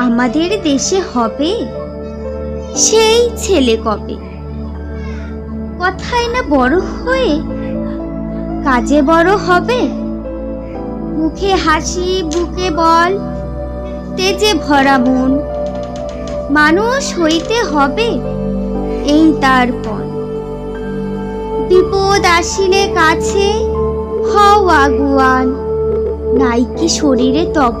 আমাদের দেশে হবে? সেই ছেলে কবে? কথায় না বড় হয়ে কাজে বড় হবে? মুখে হাসি, বুকে বল, তেজে ভরা মন। মানুষ হইতে হবে এই তার বিপদ আসিলে কাছে হও আগুয়ান। নাই কি শরীরে তব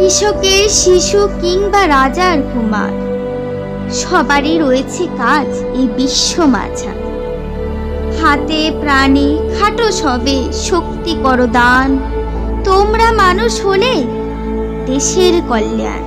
কৃষকের শিশু কিংবা রাজার কুমার। সবারই রয়েছে কাজ এই বিশ্ব মাঝা হাতে প্রাণে খাটো সবে শক্তি করো দান। তোমরা মানুষ হলে দেশের কল্যাণ।